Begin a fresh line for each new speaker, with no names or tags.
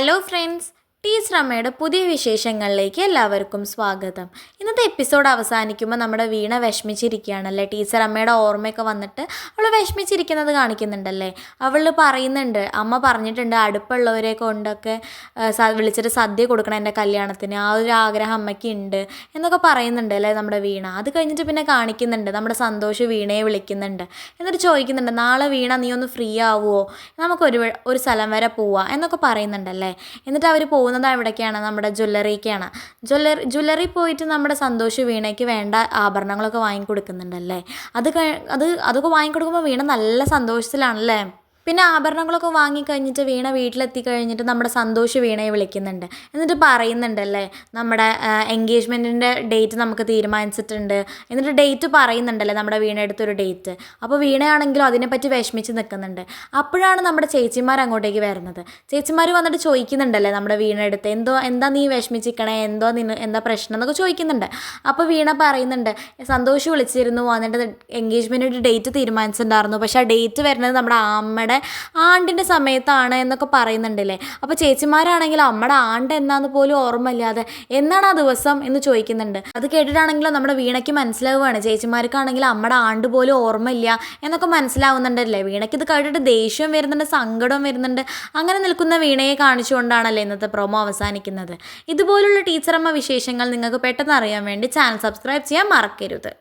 Hello friends teacher അമ്മയുടെ പുതിയ വിശേഷങ്ങളിലേക്ക് എല്ലാവർക്കും സ്വാഗതം. ഇന്നത്തെ എപ്പിസോഡ് അവസാനിക്കുമ്പോൾ നമ്മുടെ വീണ വിഷമിച്ചിരിക്കുകയാണല്ലേ? ടീച്ചർ അമ്മയുടെ ഓർമ്മയൊക്കെ വന്നിട്ട് അവൾ വിഷമിച്ചിരിക്കുന്നത് കാണിക്കുന്നുണ്ടല്ലേ? അവൾ പറയുന്നുണ്ട് അമ്മ പറഞ്ഞിട്ടുണ്ട് അടുപ്പുള്ളവരെ കൊണ്ടൊക്കെ വിളിച്ചിട്ട് സദ്യ കൊടുക്കണം എന്റെ കല്യാണത്തിന്. ആ ഒരു ആഗ്രഹം അമ്മയ്ക്ക് ഉണ്ട് എന്നൊക്കെ പറയുന്നുണ്ട് അല്ലേ നമ്മുടെ വീണ? അത് കഴിഞ്ഞിട്ട് പിന്നെ കാണിക്കുന്നുണ്ട് നമ്മുടെ സന്തോഷ് വീണയെ വിളിക്കുന്നുണ്ട് എന്നിട്ട് ചോദിക്കുന്നുണ്ട് നാളെ വീണ നീ ഒന്ന് ഫ്രീ ആവുമോ നമുക്ക് ഒരു സ്ഥലം വരെ പോവാം എന്നൊക്കെ പറയുന്നുണ്ടല്ലേ? എന്നിട്ട് അവർ പോകുന്നത് എവിടേക്കാണ് നമ്മുടെ ജ്വല്ലറിക്കാണ്. ജ്വല്ലറി ജ്വല്ലറി പോയിട്ട് നമ്മുടെ സന്തോഷ് വീണയ്ക്ക് വേണ്ട ആഭരണങ്ങളൊക്കെ വാങ്ങിക്കൊടുക്കുന്നുണ്ടല്ലേ? അത് അത് അതൊക്കെ വാങ്ങിക്കൊടുക്കുമ്പോൾ വീണ നല്ല സന്തോഷത്തിലാണല്ലേ? പിന്നെ ആഭരണങ്ങളൊക്കെ വാങ്ങിക്കഴിഞ്ഞിട്ട് വീണ വീട്ടിലെത്തി കഴിഞ്ഞിട്ട് നമ്മുടെ സന്തോഷ് വീണയെ വിളിക്കുന്നുണ്ട്. എന്നിട്ട് പറയുന്നുണ്ടല്ലേ നമ്മുടെ എൻഗേജ്മെന്റിന്റെ ഡേറ്റ് നമുക്ക് തീരുമാനിച്ചിട്ടുണ്ട്. എന്നിട്ട് ഡേറ്റ് പറയുന്നുണ്ടല്ലേ നമ്മുടെ വീണയെടുത്തൊരു ഡേറ്റ് അപ്പോൾ വീണയാണെങ്കിലും അതിനെപ്പറ്റി വിഷമിച്ച് നിൽക്കുന്നുണ്ട്. അപ്പോഴാണ് നമ്മുടെ ചേച്ചിമാർ അങ്ങോട്ടേക്ക് വരുന്നത്. ചേച്ചിമാർ വന്നിട്ട് ചോദിക്കുന്നുണ്ടല്ലേ നമ്മുടെ വീണയെടുത്ത് എന്തോ എന്താ നീ വിഷമിച്ചിരിക്കണേ? എന്തോ നിന്ന് എന്താ പ്രശ്നം? എന്നൊക്കെ ചോദിക്കുന്നുണ്ട്. അപ്പോൾ വീണ പറയുന്നുണ്ട് സന്തോഷ് വിളിച്ചിരുന്നു വന്നിട്ട് എൻഗേജ്മെന്റിന്റെ ഡേറ്റ് തീരുമാനിച്ചിട്ടുണ്ടായിരുന്നു. പക്ഷേ ആ ഡേറ്റ് വരുന്നത് നമ്മുടെ അമ്മയുടെ ആണ്ടിന്റെ സമയത്താണ് എന്നൊക്കെ പറയുന്നുണ്ടല്ലേ? അപ്പോൾ ചേച്ചിമാരാണെങ്കിൽ അമ്മയുടെ ആണ്ട് എന്നാന്ന് പോലും ഓർമ്മയില്ലാതെ എന്നാണ് ആ ദിവസം? എന്ന് ചോദിക്കുന്നുണ്ട്. അത് കേട്ടിട്ടാണെങ്കിലും നമ്മുടെ വീണയ്ക്ക് മനസ്സിലാവുകയാണ്. ചേച്ചിമാർക്കാണെങ്കിൽ അമ്മയുടെ ആണ്ട് പോലും ഓർമ്മയില്ല എന്നൊക്കെ മനസ്സിലാവുന്നുണ്ടല്ലേ? വീണയ്ക്ക് ഇത് കേട്ടിട്ട് ദേഷ്യവും വരുന്നുണ്ട് സങ്കടവും വരുന്നുണ്ട്. അങ്ങനെ നിൽക്കുന്ന വീണയെ കാണിച്ചുകൊണ്ടാണല്ലേ ഇന്നത്തെ പ്രൊമോ അവസാനിക്കുന്നത്. ഇതുപോലുള്ള ടീച്ചറമ്മ വിശേഷങ്ങൾ നിങ്ങൾക്ക് പെട്ടെന്ന് അറിയാൻ വേണ്ടി ചാനൽ സബ്സ്ക്രൈബ് ചെയ്യാൻ മറക്കരുത്.